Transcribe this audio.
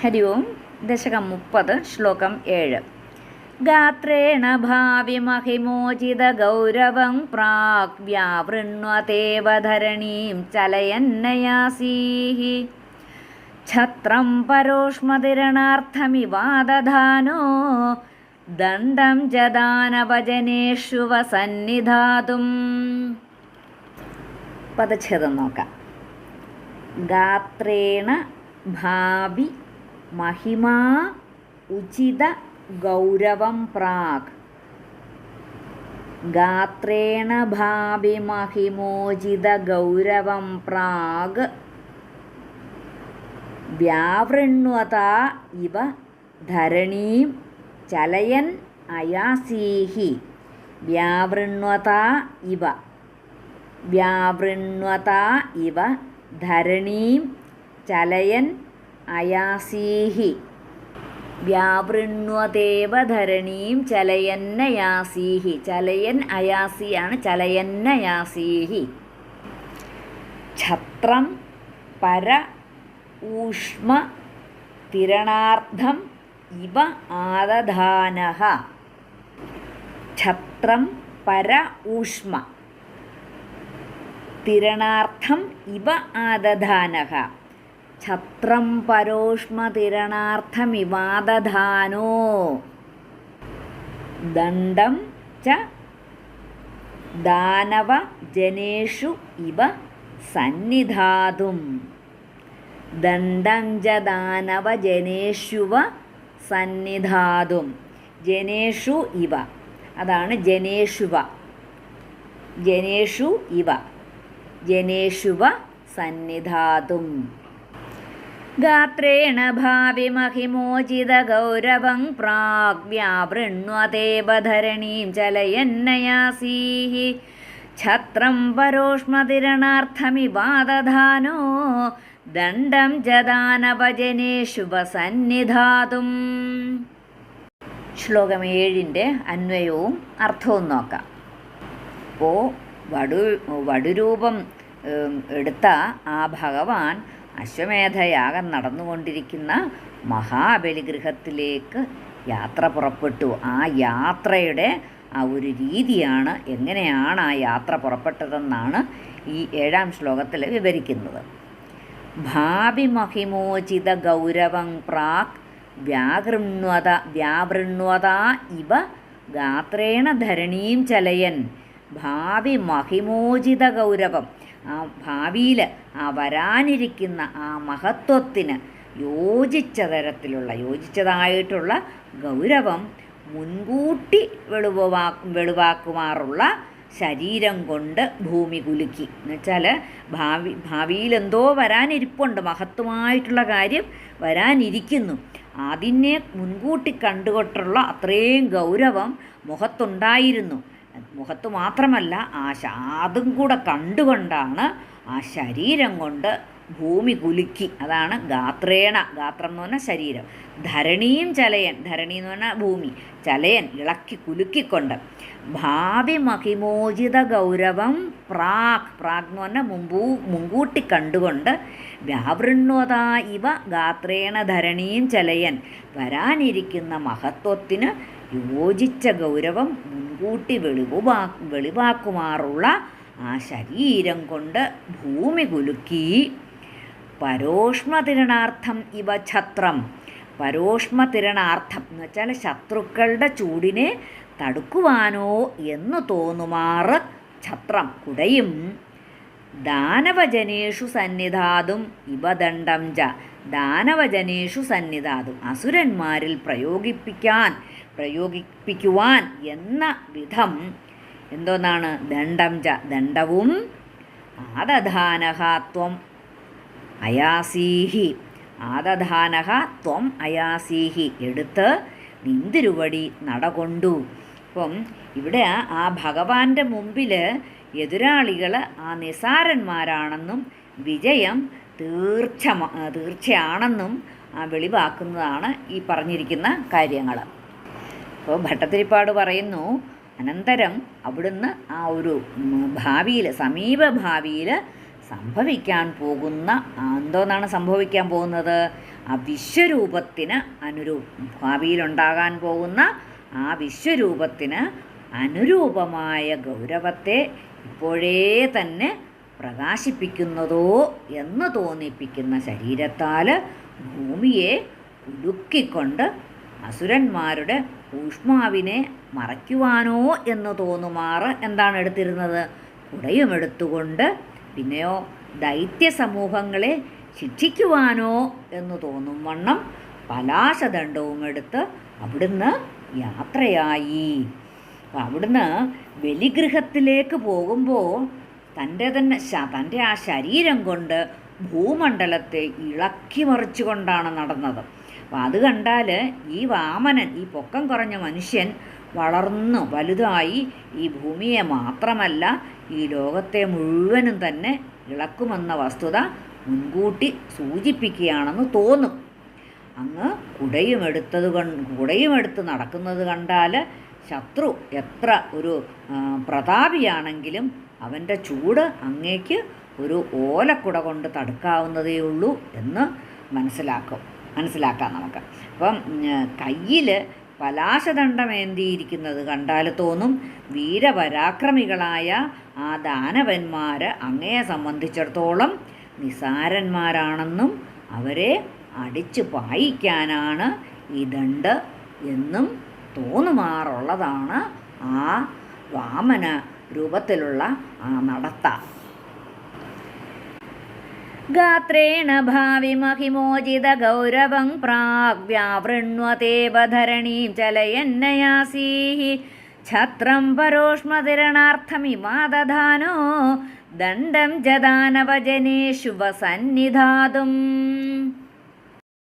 ഹരി ഓം ദശകം മുപ്പത് ശ്ലോകം ഏഴ് ഗാത്രേണ ഭാവി മഹിമോചിത ഗൗരവം പ്രാഗ് ചലയന്നയാസീഹി. ഛത്രം പരോഷ്മതിരണാർത്ഥമിവാദധാനോ ദണ്ഡം ജദാനവജനേഷു വസന്നിധാതും. പദച്ഛേദം നോക്കാം. ഗാത്രേണ ഭാവി മഹിമാ ഉചിത ഗൗരവം പ്രാഗ്. ഗാത്രേണ ഭാവി മഹിമോചിത ഗൗരവം പ്രാഗ്. വ്യാവൃണ്വത ഇവ ധരണീം ചലയൻ അയാസീഹി. വ്യാവൃണ്വത ഇവ വ്യാവൃണ്വത ഇവ ധരണീം ചലയൻ അയാസീഹി. വ്യാവൃണ്വദേവധരണീം ചലയന്നയാസീഹി. ചലയൻ അയാസിയാണ് ചലയന്നയാസീഹി. ഛത്രം പര ഊഷ്മ തിരണാർത്ഥം ഇവ ആദധാനഹ. ഛത്രം പര ഊഷ്മ. തിരണാർത്ഥം ഇവ ആദധാനഃ ഛത്രം പരോഷ്മതിരണാർത്ഥമിവാദധാനോ. ദണ്ഡം ച ദാനവ ജനേഷു ഇവ സന്നിധാതും. ദണ്ഡം ച ദാനവ ജനേഷുവ സന്നിധാതും. ജനേഷു ഇവ. അതാണ് ജനേഷുവ. ജനേഷു ഇവ. ജനേഷുവ സന്നിധാതും. ഗാത്രേണ ഭാവി മഹിമോചിത ഗൗരവം പ്രാഗ് വ്യാവൃണ്വതേവ ധരണീം ചലയന്നയാസീः ഛത്രം പരോഷ്മതിരണാർത്ഥമിവാദധാനോ ദണ്ഡം ജദാനവജനേഷു വസന്നിധാതും ശ്ലോകം ഏഴിന്റെ അന്വയവും അർത്ഥവും നോക്കാം. അപ്പോൾ വടു വടുരൂപം എടുത്ത ആ ഭഗവാൻ അശ്വമേധയാഗം നടന്നുകൊണ്ടിരിക്കുന്ന മഹാബലിഗൃഹത്തിലേക്ക് യാത്ര പുറപ്പെട്ടു. ആ യാത്രയുടെ ആ ഒരു രീതിയാണ് എങ്ങനെയാണ് ആ യാത്ര പുറപ്പെട്ടതെന്നാണ് ഈ ഏഴാം ശ്ലോകത്തിൽ വിവരിക്കുന്നത്. ഭാവി മഹിമോചിത ഗൗരവം പ്രാക് വ്യാകൃണ്വത വ്യാവൃണ്വത ഇവ ഗാത്രേണ ധരണീം ചലയൻ. ഭാവി മഹിമോചിത ഗൗരവം ആ ഭാവിയിൽ ആ വരാനിരിക്കുന്ന ആ മഹത്വത്തിന് യോജിച്ച തരത്തിലുള്ള യോജിച്ചതായിട്ടുള്ള ഗൗരവം മുൻകൂട്ടി വെളുവാ വെളുവാക്കുമാറുള്ള ശരീരം കൊണ്ട് ഭൂമി കുലുക്കി. എന്നുവെച്ചാൽ ഭാവി ഭാവിയിൽ എന്തോ വരാനിരിപ്പുണ്ട് മഹത്വമായിട്ടുള്ള കാര്യം വരാനിരിക്കുന്നു. അതിനെ മുൻകൂട്ടി കണ്ടുകൊണ്ടുള്ള അത്രയും ഗൗരവം മുഖത്തുണ്ടായിരുന്നു. മുഖത്ത് മാത്രമല്ല ആ അതും കൂടെ കണ്ടുകൊണ്ടാണ് ആ ശരീരം കൊണ്ട് ഭൂമി കുലുക്കി. അതാണ് ഗാത്രേണ. ഗാത്രം എന്ന് പറഞ്ഞാൽ ശരീരം. ധരണിയും ചലയൻ. ധരണി എന്ന് പറഞ്ഞാൽ ഭൂമി. ചലയൻ ഇളക്കി കുലുക്കിക്കൊണ്ട്. ഭാവി മഹിമോചിത ഗൗരവം പ്രാക്. പ്രാക് എന്ന് പറഞ്ഞാൽ മുമ്പൂ മുൻകൂട്ടി കണ്ടുകൊണ്ട് വ്യാവൃണ്വത ഇവ ഗാത്രേണ ധരണിയും ചലയൻ വരാനിരിക്കുന്ന മഹത്വത്തിന് യോജിച്ച ഗൗരവം മുൻകൂട്ടി വെളിവുവാ വെളിവാക്കുമാറുള്ള ആ ശരീരം കൊണ്ട് ഭൂമി കുലുക്കി. പരോഷ്മതിരണാർത്ഥം ഇവ ഛത്രം. പരോഷ്മതിരണാർത്ഥം എന്ന് വെച്ചാൽ ശത്രുക്കളുടെ ചൂടിനെ തടുക്കുവാനോ എന്ന് തോന്നുമാറ് ഛത്രം കുടയും. ദാനവജനേഷു സന്നിധാതും ഇവദണ്ഡം ച. ദാനവജനേഷു സന്നിധാതും അസുരന്മാരിൽ പ്രയോഗിപ്പിക്കാൻ പ്രയോഗിപ്പിക്കുവാൻ എന്ന വിധം എന്തോന്നാണ്? ദണ്ഡം ച ദണ്ഡവും ആദധാനഹ ത്വം അയാസീഹി. ആദധാനഹ ത്വം അയാസീഹി. എടുത്ത് നിന്തിരുവടി നടകൊണ്ടു. അപ്പം ഇവിടെ ആ ഭഗവാന്റെ മുമ്പിൽ എതിരാളികൾ ആ നിസാരന്മാരാണെന്നും വിജയം തീർച്ച തീർച്ചയാണെന്നും വെളിവാക്കുന്നതാണ് ഈ പറഞ്ഞിരിക്കുന്ന കാര്യങ്ങൾ അപ്പോൾ ഭട്ടത്തിരിപ്പാട് പറയുന്നു അനന്തരം അവിടുന്ന് ആ ഒരു ഭാവിയിൽ സമീപ ഭാവിയിൽ സംഭവിക്കാൻ പോകുന്ന എന്തോന്നാണ് സംഭവിക്കാൻ പോകുന്നത്? ആ വിശ്വരൂപത്തിന് അനുരൂ ഭാവിയിലുണ്ടാകാൻ പോകുന്ന ആ വിശ്വരൂപത്തിന് അനുരൂപമായ ഗൗരവത്തെ ഇപ്പോഴേ തന്നെ പ്രകാശിപ്പിക്കുന്നതോ എന്ന് തോന്നിപ്പിക്കുന്ന ശരീരത്താൽ ഭൂമിയെ ഉടുക്കിക്കൊണ്ട് അസുരന്മാരുടെ ഊഷ്മാവിനെ മറയ്ക്കുവാനോ എന്ന് തോന്നുമാറ് എന്താണ് എടുത്തിരുന്നത്? കുടയും എടുത്തുകൊണ്ട് പിന്നെയോ ദൈത്യ സമൂഹങ്ങളെ ശിക്ഷിക്കുവാനോ എന്ന് തോന്നും വണ്ണം പലാശദണ്ഡവും എടുത്ത് അവിടുന്ന് യാത്രയായി. അവിടുന്ന് ബലിഗൃഹത്തിലേക്ക് പോകുമ്പോൾ തന്റെ തന്നെ തന്റെ ആ ശരീരം കൊണ്ട് ഭൂമണ്ഡലത്തെ ഇളക്കി മറിച്ചുകൊണ്ടാണ് നടന്നത്. അപ്പം അത് കണ്ടാൽ ഈ വാമനൻ ഈ പൊക്കം കുറഞ്ഞ മനുഷ്യൻ വളർന്നു വലുതായി ഈ ഭൂമിയെ മാത്രമല്ല ഈ ലോകത്തെ മുഴുവനും തന്നെ ഇളക്കുമെന്ന വസ്തുത മുൻകൂട്ടി സൂചിപ്പിക്കുകയാണെന്ന് തോന്നും. അങ്ങ് കുടയും എടുത്തത് കൊണ്ട് കുടയും എടുത്ത് നടക്കുന്നത് കണ്ടാൽ ശത്രു എത്ര ഒരു പ്രതാപിയാണെങ്കിലും അവന്റെ ചൂട് അങ്ങേക്ക് ഒരു ഓലക്കുട കൊണ്ട് തടുക്കാവുന്നതേ ഉള്ളൂ എന്ന് മനസ്സിലാക്കും. മനസ്സിലാക്കാം നമുക്ക്. അപ്പം കയ്യിൽ പലാശദണ്ഡമേന്തിയിരിക്കുന്നത് കണ്ടാൽ തോന്നും വീരപരാക്രമികളായ ആ ദാനവന്മാർ അങ്ങയെ സംബന്ധിച്ചിടത്തോളം നിസാരന്മാരാണെന്നും അവരെ അടിച്ചു പായിക്കാനാണ് ഈ ദണ്ട് എന്നും തോന്നുമാറുള്ളതാണ് ആ വാമന രൂപത്തിലുള്ള ആ നടത്ത. ഗാത്രേണ ഭാവി മഹിമോചിത ഗൗരവം പ്രാഗ് വ്യാവൃണ്വതേവധരണീം ചലയന്നയാസീ ഛത്രം പരോഷ്മതിരണാർത്ഥമിമാദധാനോ ദണ്ഡം ജദാനവജനേഷു വസന്നിധാതും